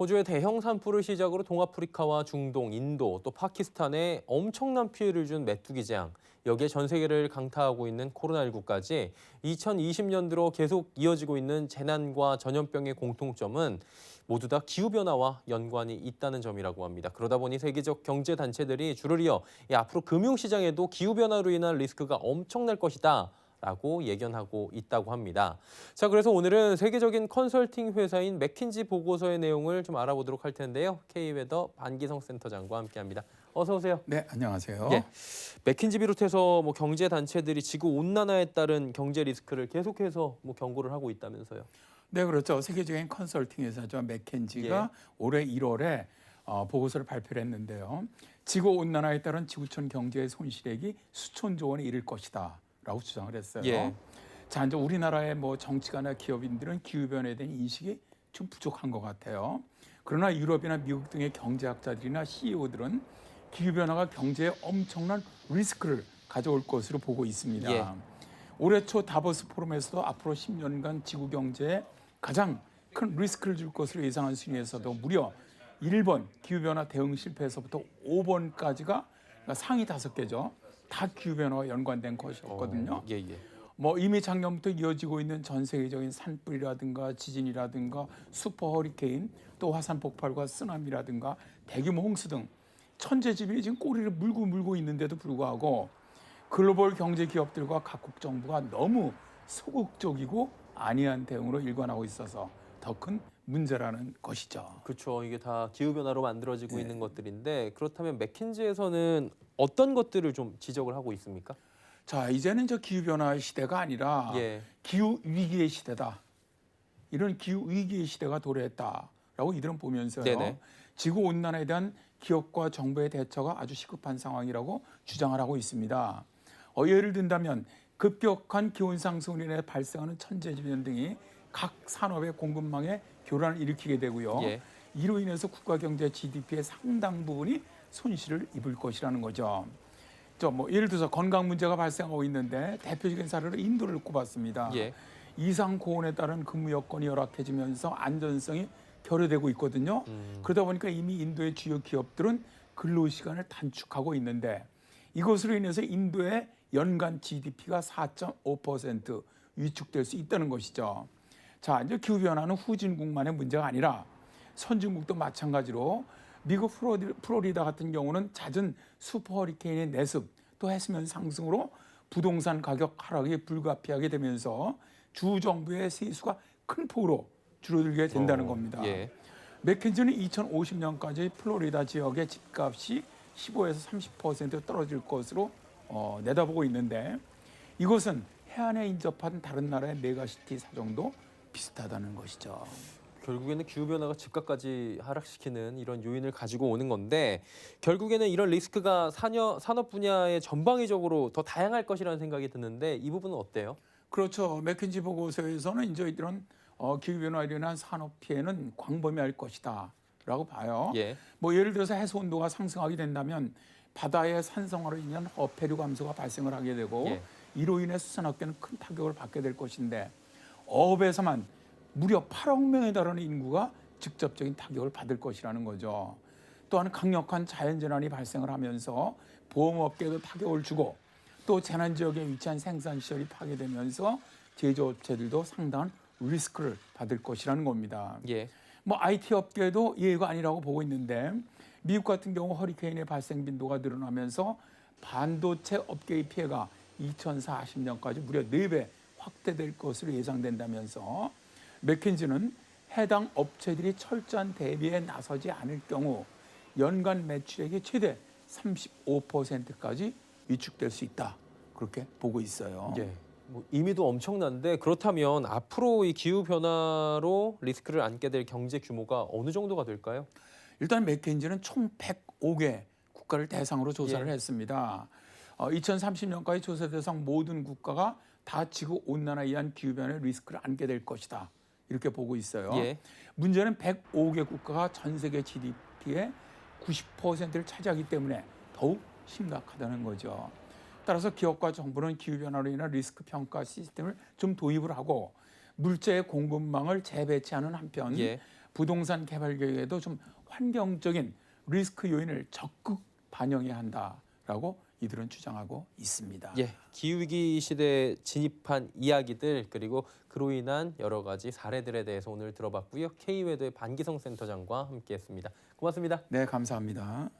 호주의 대형 산불을 시작으로 동아프리카와 중동, 인도, 또 파키스탄에 엄청난 피해를 준 메뚜기 재앙, 여기에 전 세계를 강타하고 있는 코로나19까지 2020년 들어 계속 이어지고 있는 재난과 전염병의 공통점은 모두 다 기후변화와 연관이 있다는 점이라고 합니다. 그러다 보니 세계적 경제 단체들이 줄을 이어 이 앞으로 금융시장에도 기후변화로 인한 리스크가 엄청날 것이다. 라고 예견하고 있다고 합니다. 자, 그래서 오늘은 세계적인 컨설팅 회사인 맥킨지 보고서의 내용을 좀 알아보도록 할 텐데요. K웨더 반기성 센터장과 함께합니다. 어서 오세요. 네, 안녕하세요. 예. 맥킨지 비롯해서 뭐 경제 단체들이 지구 온난화에 따른 경제 리스크를 계속해서 뭐 경고를 하고 있다면서요. 네, 그렇죠. 세계적인 컨설팅 회사죠. 맥켄지가 올해 1월에 어, 보고서를 발표를 했는데요. 지구 온난화에 따른 지구촌 경제의 손실액이 수천조 원에 이를 것이다 라고 주장을 했어요. 예. 자, 이제 우리나라의 뭐 정치가나 기업인들은 기후 변화에 대한 인식이 좀 부족한 것 같아요. 그러나 유럽이나 미국 등의 경제학자들이나 CEO들은 기후 변화가 경제에 엄청난 리스크를 가져올 것으로 보고 있습니다. 예. 올해 초 다보스 포럼에서도 앞으로 10년간 지구 경제에 가장 큰 리스크를 줄 것으로 예상한 순위에서도 무려 1번 기후변화 대응 실패에서부터 5번까지가 상위 다섯 개죠. 다 기후 변화와 연관된 것이었거든요. 어, 예, 예. 뭐 이미 작년부터 이어지고 있는 전 세계적인 산불이라든가 지진이라든가 슈퍼 허리케인 또 화산 폭발과 쓰나미라든가 대규모 홍수 등 천재지변이 지금 꼬리를 물고 물고 있는데도 불구하고 글로벌 경제 기업들과 각국 정부가 너무 소극적이고 안이한 대응으로 일관하고 있어서 더큰 문제라는 것이죠. 그렇죠. 이게 다 기후 변화로 만들어지고 네. 있는 것들인데 그렇다면 맥킨지에서는 어떤 것들을 좀 지적을 하고 있습니까? 자 이제는 저 기후 변화 시대가 아니라 예. 기후 위기의 시대다. 이런 기후 위기의 시대가 도래했다라고 이들은 보면서요. 네네. 지구 온난화에 대한 기업과 정부의 대처가 아주 시급한 상황이라고 주장을 하고 있습니다. 어, 예를 든다면 급격한 기온 상승으로 인해 발생하는 천재지변 등이 각 산업의 공급망에 교란을 일으키게 되고요. 예. 이로 인해서 국가 경제 GDP의 상당 부분이 손실을 입을 것이라는 거죠. 저뭐 예를 들어서 건강 문제가 발생하고 있는데 대표적인 사례로 인도를 꼽았습니다. 예. 이상 고온에 따른 근무 여건이 열악해지면서 안전성이 결여되고 있거든요. 음. 그러다 보니까 이미 인도의 주요 기업들은 근로 시간을 단축하고 있는데 이것으로 인해서 인도의 연간 GDP가 4.5% 위축될 수 있다는 것이죠. 자, 이제 기후 변화는 후진국만의 문제가 아니라 선진국도 마찬가지로 미국 프로리다 같은 경우는 잦은 슈퍼 허리케인의 내습 또 해수면 상승으로 부동산 가격 하락이 불가피하게 되면서 주 정부의 세수가 큰 폭으로 줄어들게 된다는 어, 겁니다. 예. 맥켄지는 2050년까지 플로리다 지역의 집값이 15에서 30% 떨어질 것으로 어, 내다보고 있는데 이것은 해안에 인접한 다른 나라의 메가시티 사정도 비슷하다는 것이죠. 결국에는 기후 변화가 집값까지 하락시키는 이런 요인을 가지고 오는 건데 결국에는 이런 리스크가 산업, 산업 분야의 전방위적으로 더 다양할 것이라는 생각이 드는데 이 부분은 어때요? 그렇죠. 맥켄지 보고서에서는 이제 이런 어, 기후변화로 인한 산업 피해는 광범위할 것이다 라고 봐요. 예. 뭐 예를 들어서 해수 온도가 상승하게 된다면 바다의 산성화로 인한 어패류 감소가 발생을 하게 되고 예. 이로 인해 수산업계는 큰 타격을 받게 될 것인데 어업에서만 무려 8억 명에 달하는 인구가 직접적인 타격을 받을 것이라는 거죠. 또한 강력한 자연재난이 발생을 하면서 보험업계도 타격을 주고 또 재난 지역에 위치한 생산 시설이 파괴되면서 제조업체들도 상당한 리스크를 받을 것이라는 겁니다. 예. 뭐 IT 업계도 예외가 아니라고 보고 있는데 미국 같은 경우 허리케인의 발생 빈도가 늘어나면서 반도체 업계의 피해가 2040년까지 무려 4배 확대될 것으로 예상된다면서 맥킨지는 해당 업체들이 철저한 대비에 나서지 않을 경우 연간 매출액이 최대 35%까지 위축될 수 있다. 그렇게 보고 있어요. 예. 뭐 이미도 엄청난데 그렇다면 앞으로 이 기후 변화로 리스크를 안게 될 경제 규모가 어느 정도가 될까요? 일단 맥켄지는 총 105개 국가를 대상으로 조사를 예. 했습니다. 어, 2030년까지 조사 대상 모든 국가가 다 지구 온난화에 의한 기후 변화의 리스크를 안게 될 것이다. 이렇게 보고 있어요. 예. 문제는 105개 국가가 전 세계 GDP의 90%를 차지하기 때문에 더욱 심각하다는 거죠. 따라서 기업과 정부는 기후 변화로 인한 리스크 평가 시스템을 좀 도입을 하고 물자의 공급망을 재배치하는 한편 예. 부동산 개발 계획에도 좀 환경적인 리스크 요인을 적극 반영해야 한다라고 이들은 주장하고 있습니다. 예, 기후위기 시대에 진입한 이야기들 그리고 그로 인한 여러 가지 사례들에 대해서 오늘 들어봤고요. K외도의 반기성 센터장과 함께했습니다. 고맙습니다. 네, 감사합니다.